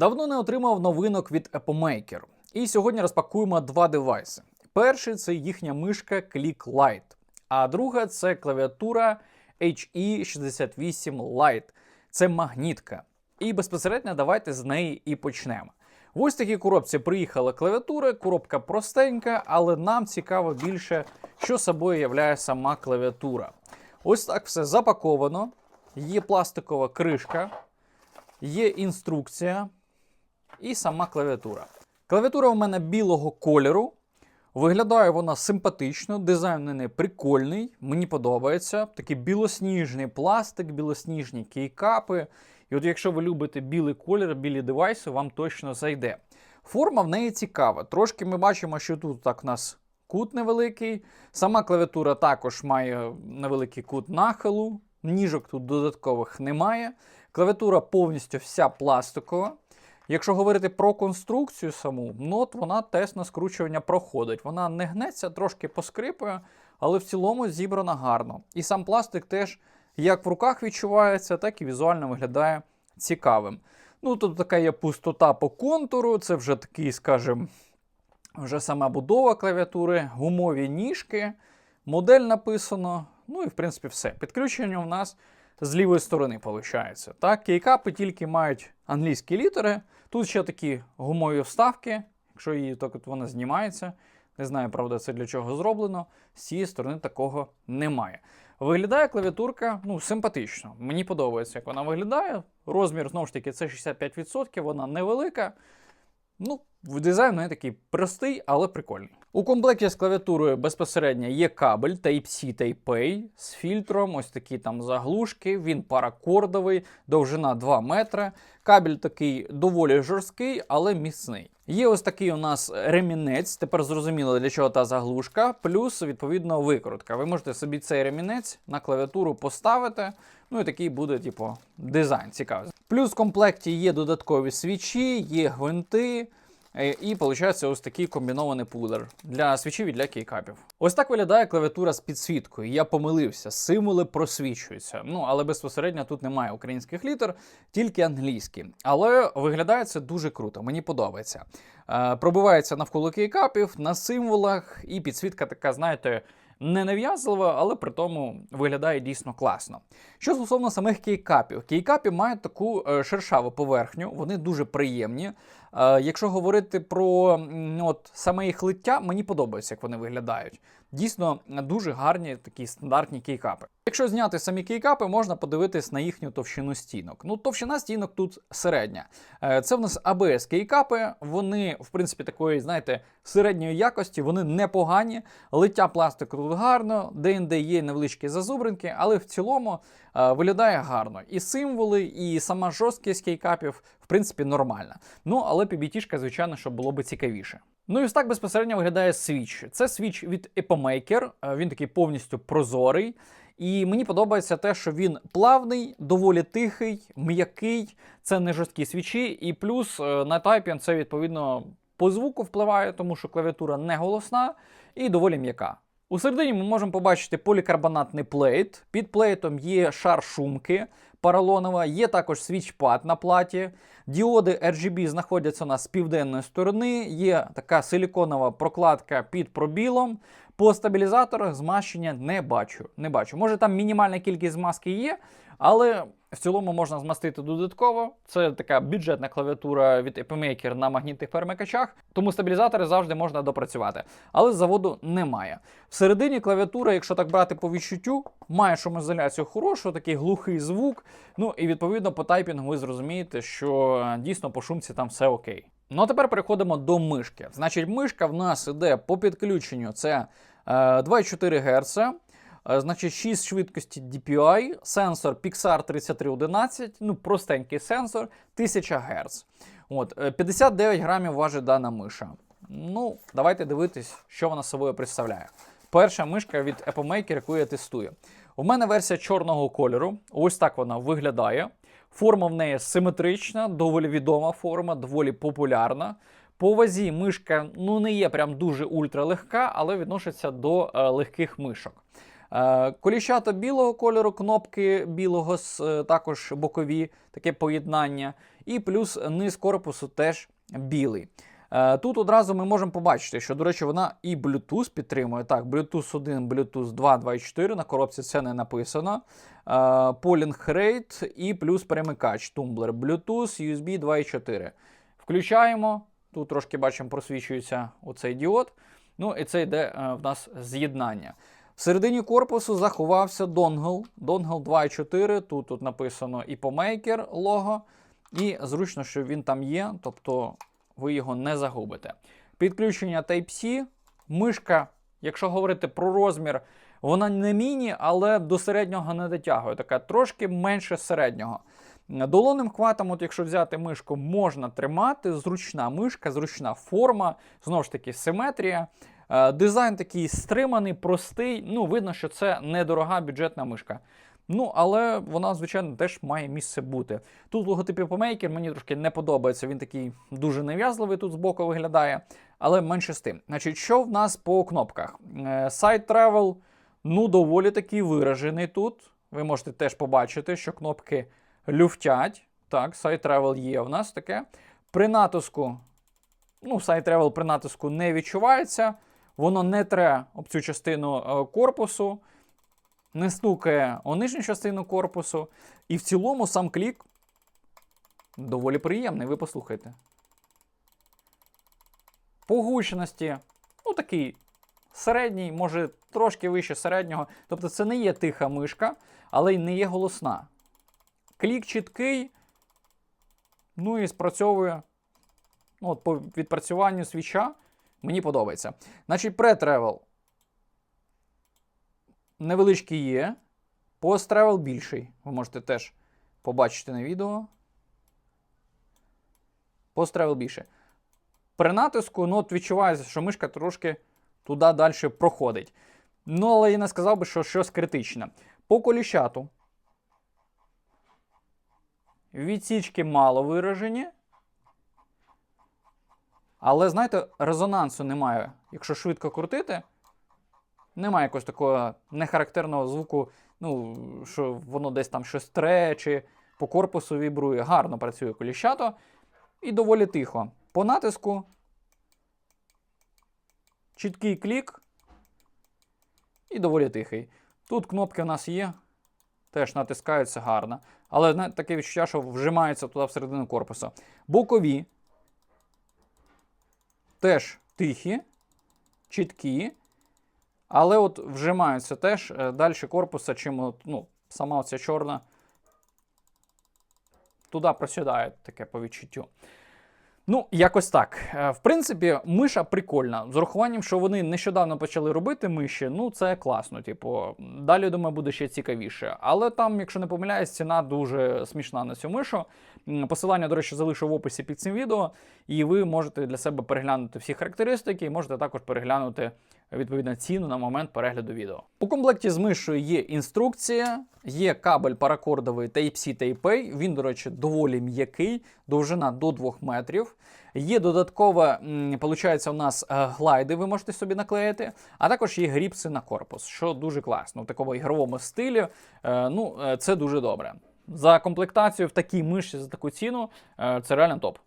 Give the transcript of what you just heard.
Давно не отримав новинок від Epomake. І сьогодні розпакуємо два девайси. Перший це їхня мишка Click Lite, а друга це клавіатура HE68 Lite. Це магнітка. І безпосередньо давайте з неї і почнемо. В ось такій коробці приїхала клавіатура, коробка простенька, але нам цікаво більше, що собою являє сама клавіатура. Ось так все запаковано. Є пластикова кришка, є інструкція і сама клавіатура. Клавіатура у мене білого кольору. Виглядає вона симпатично, дизайн у неї прикольний, мені подобається. Такий білосніжний пластик, білосніжні кейкапи. І от якщо ви любите білий колір, білі девайси, вам точно зайде. Форма в неї цікава. Трошки ми бачимо, що тут так у нас кут невеликий. Сама клавіатура також має невеликий кут нахилу. Ніжок тут додаткових немає. Клавіатура повністю вся пластикова. Якщо говорити про конструкцію саму, ну от вона тест на скручування проходить. Вона не гнеться, трошки поскрипує, але в цілому зібрана гарно. І сам пластик теж як в руках відчувається, так і візуально виглядає цікавим. Ну, тут така є пустота по контуру, це вже такий, скажімо, вже сама будова клавіатури, гумові ніжки, модель написано. Ну і в принципі все. Підключення у нас з лівої сторони виходить. Так, кейкапи тільки мають англійські літери. Тут ще такі гумові вставки, якщо її так от вона знімається. Не знаю, правда, це для чого зроблено. З цієї сторони такого немає. Виглядає клавіатурка ну, симпатично. Мені подобається, як вона виглядає. Розмір, знову ж таки, це 65%, вона невелика. Ну, дизайн не такий простий, але прикольний. У комплекті з клавіатурою безпосередньо є кабель Type-C Type-A з фільтром, ось такі там заглушки, він паракордовий, довжина 2 метри. Кабель такий доволі жорсткий, але міцний. Є ось такий у нас ремінець, тепер зрозуміло, для чого та заглушка, плюс, відповідно, викрутка. Ви можете собі цей ремінець на клавіатуру поставити. Ну і такий буде, типу, дизайн цікавий. Плюс в комплекті є додаткові свічі, є гвинти. Е, І виходить ось такий комбінований пулер для свічів і для кейкапів. Ось так виглядає клавіатура з підсвіткою. Я помилився, символи просвічуються. Ну але безпосередньо тут немає українських літер, тільки англійські. Але виглядає це дуже круто, мені подобається. Е, Пробивається навколо кейкапів на символах, і підсвітка така, знаєте. Не нав'язлива, але при тому виглядає дійсно класно. Що стосовно самих кейкапів, кейкапи мають таку е, шершаву поверхню, вони дуже приємні. Е, якщо говорити про от, саме їх лиття, мені подобається, як вони виглядають. Дійсно дуже гарні такі стандартні кейкапи. Якщо зняти самі кейкапи, можна подивитись на їхню товщину стінок. Ну, товщина стінок тут середня. Е, Це в нас ABS кейкапи. Вони, в принципі, такої, знаєте, середньої якості, вони непогані. Лиття пластику тут гарно, де-інде є невеличкі зазубринки, але в цілому е, виглядає гарно. І символи, і сама жорсткість кейкапів, в принципі, нормальна. Ну, але PBT, звичайно, що було би цікавіше. Ну і ось так безпосередньо виглядає свіч. Це свіч від Epomaker, е, він такий повністю прозорий. І мені подобається те, що він плавний, доволі тихий, м'який, це не жорсткі свічі, і плюс е, на тайпін це відповідно по звуку впливає, тому що клавіатура не голосна і доволі м'яка. У середині ми можемо побачити полікарбонатний плейт. Під плейтом є шар шумки поролонова, є також свічпад на платі. Діоди RGB знаходяться у нас з південної сторони, є така силіконова прокладка під пробілом. По стабілізаторах змащення не бачу. Не бачу. Може там мінімальна кількість змазки є, але в цілому можна змастити додатково. Це така бюджетна клавіатура від Epimaker на магнітних перемикачах, тому стабілізатори завжди можна допрацювати. Але заводу немає. Всередині клавіатура, якщо так брати по відчуттю, має шумоізоляцію хорошу, такий глухий звук. Ну і відповідно по тайпінгу ви зрозумієте, що дійсно по шумці там все окей. Ну а тепер переходимо до мишки. Значить, мишка в нас іде по підключенню. Це е, 2,4 Гц. Е, Значить, 6 швидкості DPI, сенсор Pixar 3311, ну простенький сенсор, 1000 Гц. От, е, 59 грамів важить дана миша. Ну, давайте дивитись, що вона собою представляє. Перша мишка від Epomaker, яку я тестую. У мене версія чорного кольору. Ось так вона виглядає. Форма в неї симетрична, доволі відома форма, доволі популярна. По вазі мишка ну, не є прям дуже ультралегка, але відноситься до е, легких мишок. Е, Коліщата білого кольору, кнопки білого, е, також бокові, таке поєднання. і плюс низ корпусу теж білий. Е, Тут одразу ми можемо побачити, що, до речі, вона і Bluetooth підтримує. Так, Bluetooth 1, Bluetooth 2, 2.4, на коробці це не написано. Polling Rate і плюс перемикач Tumblr, Bluetooth, USB 2.4. Включаємо. Тут трошки бачимо, просвічується оцей діод. Ну і це йде в нас з'єднання. Всередині корпусу заховався донгл. Донгл 2.4. Тут, тут написано IPOMaker лого. І зручно, що він там є, тобто ви його не загубите. Підключення Type-C, мишка, якщо говорити про розмір, вона не міні, але до середнього не дотягує. Така трошки менше середнього. Долонним хватом, от якщо взяти мишку, можна тримати. Зручна мишка, зручна форма, знову ж таки, симетрія. Е, Дизайн такий стриманий, простий. Ну, видно, що це недорога бюджетна мишка. Ну, але вона, звичайно, теж має місце бути. Тут логотип Epomейкер мені трошки не подобається. Він такий дуже нав'язливий тут збоку виглядає, але менше з тим. Значить, що в нас по кнопках? Е, Side Travel, ну, доволі такий виражений тут. Ви можете теж побачити, що кнопки люфтять. Так, Side Travel є в нас таке. При натиску, ну, Side Travel при натиску не відчувається. Воно не тре об цю частину е, корпусу не стукає о нижню частину корпусу. І в цілому сам клік доволі приємний, ви послухайте. По гучності, ну такий середній, може трошки вище середнього. Тобто це не є тиха мишка, але й не є голосна. Клік чіткий, ну і спрацьовує. Ну, от По відпрацюванню свіча мені подобається. Значить, pre-travel невеличкий є. Travel більший. Ви можете теж побачити на відео. Travel більше. При натиску, ну, от відчувається, що мишка трошки туди далі проходить. Ну, але я не сказав би, що щось критичне. По коліщату. Відсічки мало виражені. Але, знаєте, резонансу немає. Якщо швидко крутити, немає якогось такого нехарактерного звуку, ну, що воно десь там щось тре, чи по корпусу вібрує. Гарно працює коліщато і доволі тихо. По натиску чіткий клік і доволі тихий. Тут кнопки в нас є, теж натискаються гарно. Але таке відчуття, що вжимається туди всередину корпусу. Бокові теж тихі, чіткі. Але от вжимаються теж е, далі корпуса, чим от, ну, сама оця чорна туди просідає таке по відчуттю. Ну, якось так. Е, В принципі, миша прикольна. З урахуванням, що вони нещодавно почали робити миші, ну це класно. Типу, далі, думаю, буде ще цікавіше. Але там, якщо не помиляюсь, ціна дуже смішна на цю мишу. Посилання, до речі, залишу в описі під цим відео, і ви можете для себе переглянути всі характеристики, і можете також переглянути відповідно ціну на момент перегляду відео. У комплекті з мишою є інструкція, є кабель паракордовий Type-C Type-A, Він, до речі, доволі м'який, довжина до 2 метрів. Є додатково, получається, у нас е, глайди, ви можете собі наклеїти, а також є гріпси на корпус, що дуже класно. В такому ігровому стилі. Е, ну, е, це дуже добре. За комплектацію в такій мишці за таку ціну це реально топ.